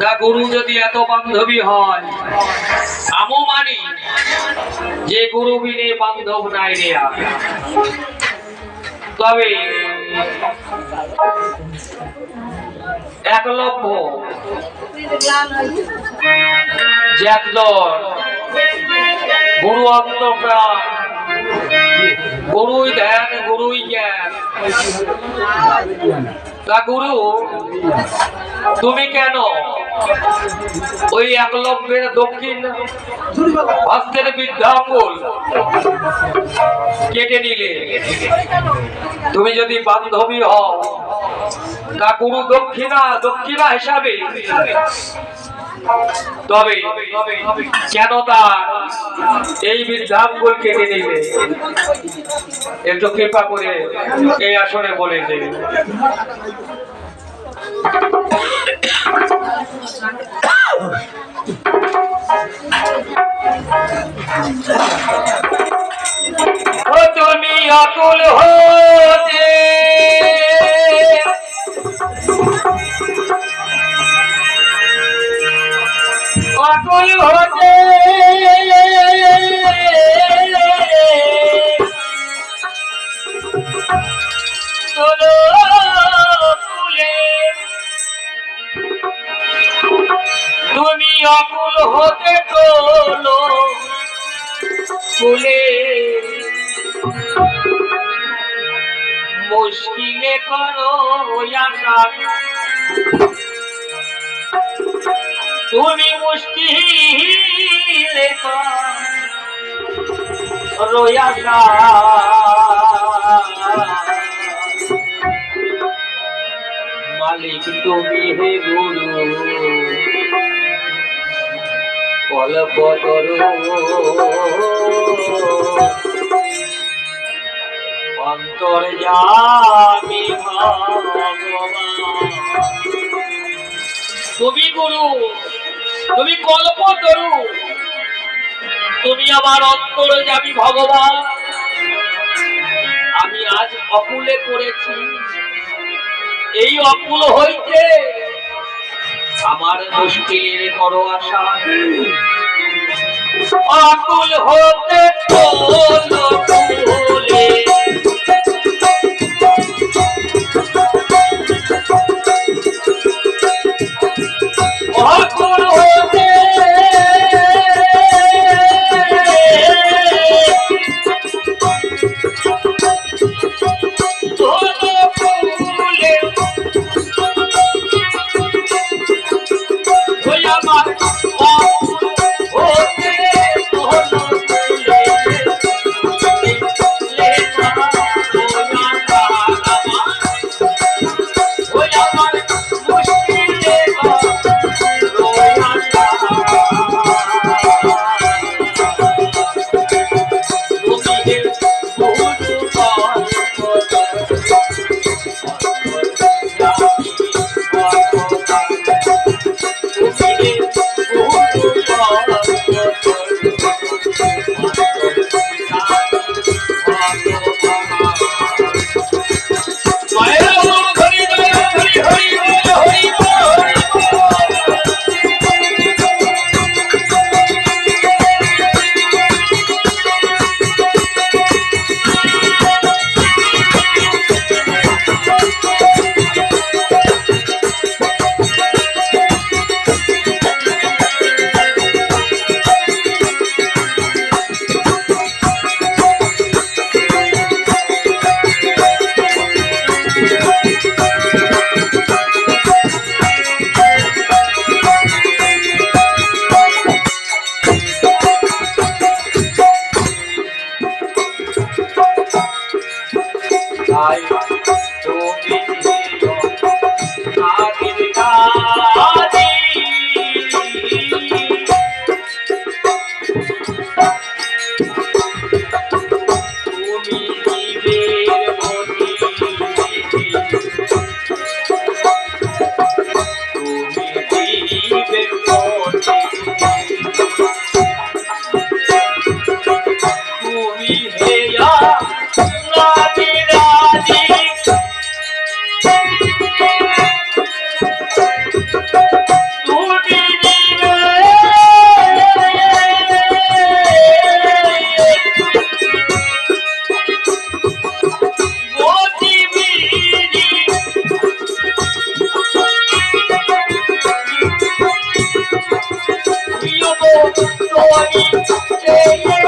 না গুরু যদি এত বান্ধবী হয়, আমও মানি যে গুরু বিনে বান্ধব নাই রে তবে একলব্য জ্যাকদর গুরু অন্তপ্রাণ গুরুই ধ্যান, গুরুই জ্ঞান। তা গুরু, তুমি কেন ওই একলব্যের দক্ষিণ হস্তের বিদ্যাঙ্গুল কেটে নিলে? তুমি যদি বান্ধবী হও, তা গুরু দক্ষিণা দক্ষিণা হিসাবে তবে কেন তার এই বৃদ্ধাঙ্গুল কেটে নিলে? একটু কৃপা করে এই আসনে বলে দেবে তুমি অকুল হতে অকুল হতে চলো কুলে তুমি অকুল হতে চলো কুলে মুশকিলে করো আশা। তুমি আশা মালিক তুমি হে গুরু কল্প করো অন্তর যামি তুমি গুরু, তুমি কল্প করু তুমি আমার অন্তর যাবি ভগবান, আমি আজ অকুলে করেছি এই অকুল হইতে আমার মুশকিলের করো আশা। অকুল হতে Bye. আমি এই